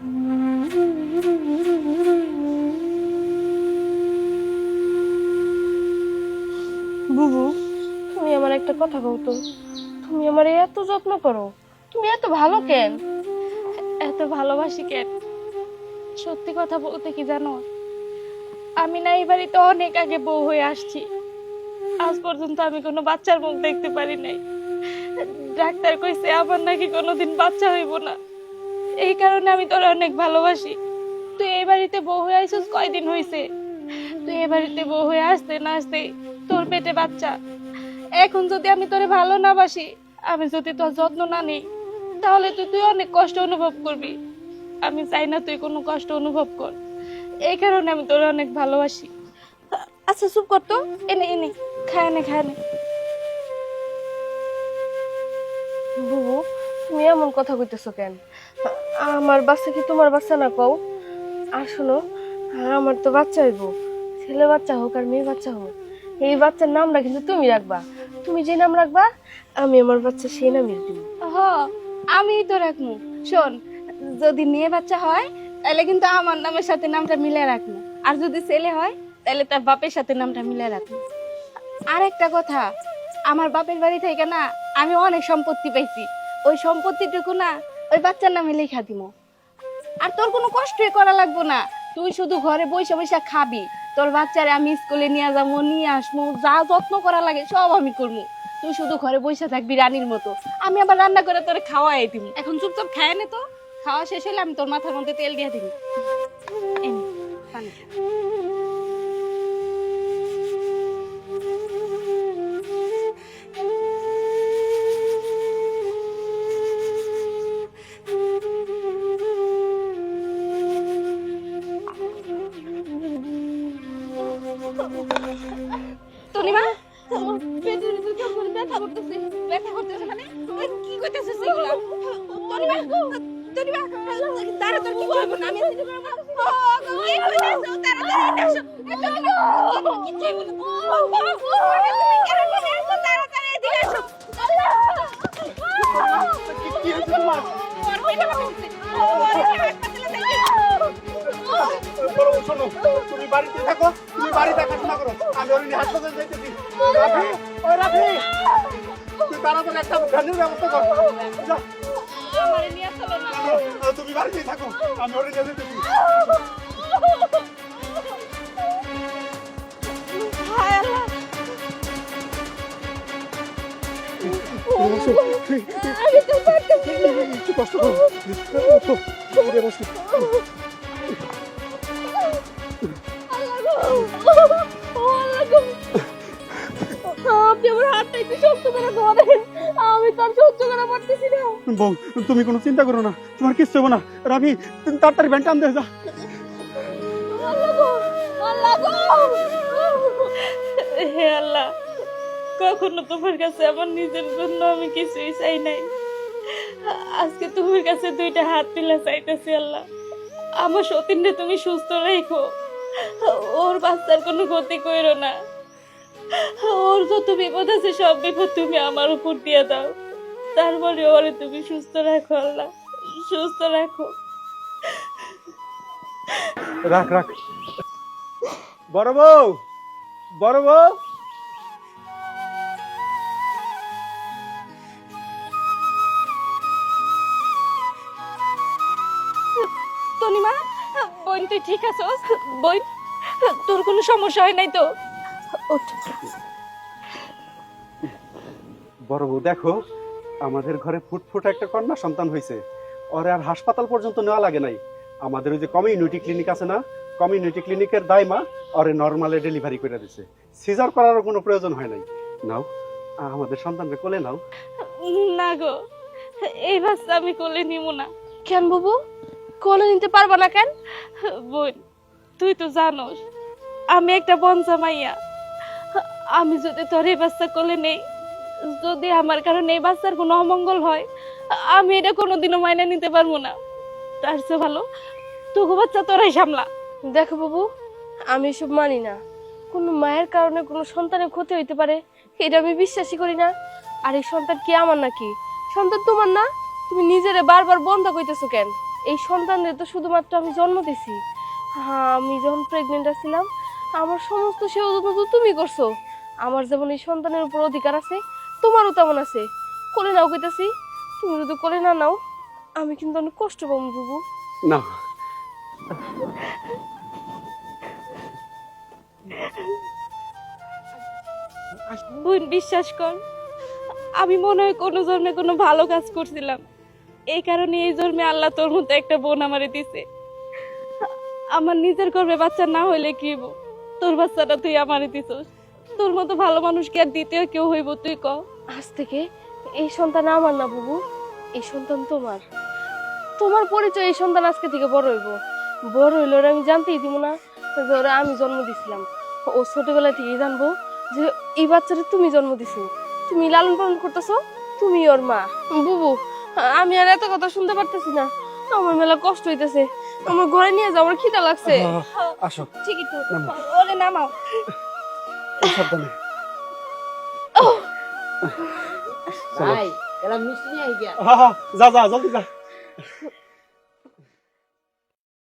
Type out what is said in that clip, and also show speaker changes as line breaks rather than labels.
বুবু, তুমি আমার একটা কথা কও তুমি আমার এত যত্ন করো। তুমি এত ভালো কেন?
এত ভালোবাসি কেন? সত্যি কথা বলতে কি জানো? আমি না, এই বাড়িতে অনেক আগে বউ হয়ে আসছি। আজ পর্যন্ত আমি কোনো বাচ্চার মুখ দেখতে পারি নাই। ডাক্তার কইছে আমার নাকি কোনোদিন বাচ্চা হইব না। এই কারণে আমি তোর অনেক ভালোবাসি। তুই এই বাড়িতে বউ হয়ে আইছিস কয়দিন হইছে? তুই এ বাড়িতে বউ হয়ে আসতে না আসতে তোর পেটে বাচ্চা। এখন যদি আমি তোরে ভালো না বাসি আমি যদি তোর যত্ন না নিই তাহলে তুই তুই অনেক কষ্ট অনুভব করবি। আমি চাই না তুই কোনো কষ্ট অনুভব কর। এই কারণে আমি তোরে অনেক ভালোবাসি। আচ্ছা চুপ কর তো। এনে এনে খায় নে খায় নে।
বুবু তুমি এমন কথা কইতেছো কেন? আমার বাচ্চা কি তোমার বাচ্চা না কও? আর শোনো আমার তো বাচ্চা হইব। ছেলে বাচ্চা হোক আর মেয়ে বাচ্চা হোক, এই বাচ্চার নামটা কিন্তু তুমি রাখবা। তুমি যে নাম রাখবা, আমি আমার বাচ্চা সেই নামই দিব
হ আমি তো রাখব শোন, যদি মেয়ে বাচ্চা হয় তাহলে কিন্তু আমার নামের সাথে নামটা মিলে রাখব আর যদি ছেলে হয় তাহলে তার বাপের সাথে নামটা মিলে রাখব আর একটা কথা, আমার বাপের বাড়ি থেকে না, আমি অনেক সম্পত্তি পাইছি। ওই সম্পত্তিটুকু না ওই বাচ্চার নামে লেখা দিব আর তোর কোনো কষ্টই করা লাগবো না। তুই শুধু ঘরে বসে বসে খাবি। তোর বাচ্চারে আমি স্কুলে নিয়ে যাব নিয়ে আসব যা যত্ন করা লাগে সব আমি করব তুই শুধু ঘরে বসে থাকবি রানীর মতো। আমি আবার রান্না করে তোরে খাওয়াই দিব এখন চুপচাপ খায় নে তো। খাওয়া শেষ হলে আমি তোর মাথার মধ্যে তেল দিয়ে দিবি ব্যথা করতেছে মানে কি করতেছে সেগুলা তনিমা তনিমা তারা তোর কি করব না আমি হাসপাতালে
যাইতেছি রাফি ওই রাফি তুই তাড়াতাড়ি একটা ভ্যানের ব্যবস্থা কর। যা, তুমি বাড়িতেই থাকো আমি ওর নিয়ে যেতেছি
আল্লাহ। আমি তো পারতেছি না।
একটু কষ্ট করো বসো।
একটু শক্ত করে ধরেন আমি তো আর সহ্য করা পারতেছি না।
বউ তুমি কোনো চিন্তা করো না তোমার কিচ্ছু হবে না। রাফি তুমি তাড়াতাড়ি ব্যান্ড আনতে যা।
আল্লাহ গো আল্লাহ গো।
হে আল্লাহ কখনো তোমার কাছে আমার নিজের জন্য আমি কিছুই চাই নাই। আজকে তোমার কাছে দুইটা হাত তুলে চাইতেছি আল্লাহ। আমার সতীনরে তুমি সুস্থ রেখো। ওর বাচ্চার কোনো ক্ষতি করো না। ওর যত বিপদ আছে সব বিপদ তুমি আমার উপর দিয়ে দাও। তারপরে ওরে তুমি সুস্থ রাখো আল্লাহ। সুস্থ রাখো।
রাখ রাখ। বড় বউ বড় বউ।
তনিমা বোন তুই ঠিক আছস? বোন তোর কোনো সমস্যা হয় নাই তো?
বড় বউ, দেখো, আমাদের ঘরে ফুটফুট একটা কন্যা সন্তান হয়েছে। ওরে আর হাসপাতাল পর্যন্ত নেওয়া লাগে নাই। আমাদের ওই যে কমিউনিটি ক্লিনিক আছে না কমিউনিটি ক্লিনিকের দায়মা ওরে নর্মালে ডেলিভারি করে দিছে। সিজার করারও কোনো প্রয়োজন হয় নাই। নাও, আমাদের সন্তানকে কোলে নাও।
না গো, এই বাচ্চা আমি কোলে নিব না।
কেন বাবু? কোলে নিতে পারবা না কেন?
বোন, তুই তো জানোস, আমি একটা বঞ্চা মাইয়া। আমি যদি তোর এই বাচ্চা কোলে নেই, যদি আমার কারণে এই বাচ্চার কোনো অমঙ্গল হয়, আমি এটা কোনোদিনও মাইনে নিতে পারব না। তার চেয়ে ভালো তোকে বাচ্চা তোরাই সামলা।
দেখো বাবু, আমি এসব মানি না। কোনো মায়ের কারণে কোনো সন্তানের ক্ষতি হইতে পারে, এটা আমি বিশ্বাসই করি না। আর এই সন্তান কি আমার নাকি? সন্তান তোমার না? তুমি নিজেরে বারবার বন্ধ কইতেছো কেন? এই সন্তানদের তো শুধুমাত্র আমি জন্ম দিছি। হ্যাঁ আমি যখন প্রেগনেন্ট আছিলাম, আমার সমস্ত সেবা যত্ন তো তুমি করছ। আমার যেমন এই সন্তানের উপর অধিকার আছে তোমারও তেমন আছে। কোলে নাও কইতাছি তুমি যদি কোলে না নাও আমি কিন্তু অনেক কষ্ট পাবো বুবু।
না।
বোন বিশ্বাস কর আমি মনে হয় কোনো জন্মে কোনো ভালো কাজ করছিলাম। এই কারণে এই জন্মে আল্লাহ তোর মতো একটা বোন আমারে দিছে। আমার নিজের গর্বে বাচ্চা না হইলে কি তোর বাচ্চাটা তুই আমারে দিছস। তোর মতো ভালো মানুষকে আর দ্বিতীয় কেউ হইব তুই ক।
আজ থেকে এই সন্তান আমার না বুবু। এই সন্তান তোমার। তোমার পরিচয় এই সন্তান আজকে থেকে বড় হইব। বড় হইলে ওরা আমি জানতেই দিব না যে ওরা আমি জন্ম দিছিলাম। ও ছোটবেলা থেকেই জানব যে এই বাচ্চাটা তুমি জন্ম দিছো। তুমি লালন পালন করতেছো তুমি ওর মা। বুবু আমি আর এত কথা শুনতে পারতেছি না। আমার মেলা কষ্ট হইতেছে। আমার ঘরে নিয়ে যাওয়ার খিদা লাগছে।
আসো।
ঠিকই তো। ওরে নামাও।
সাবধানে।
ভাই এলা মিষ্টি নিয়ে আই গিয়া।
হ্যাঁ হ্যাঁ যা যা জলদি যা।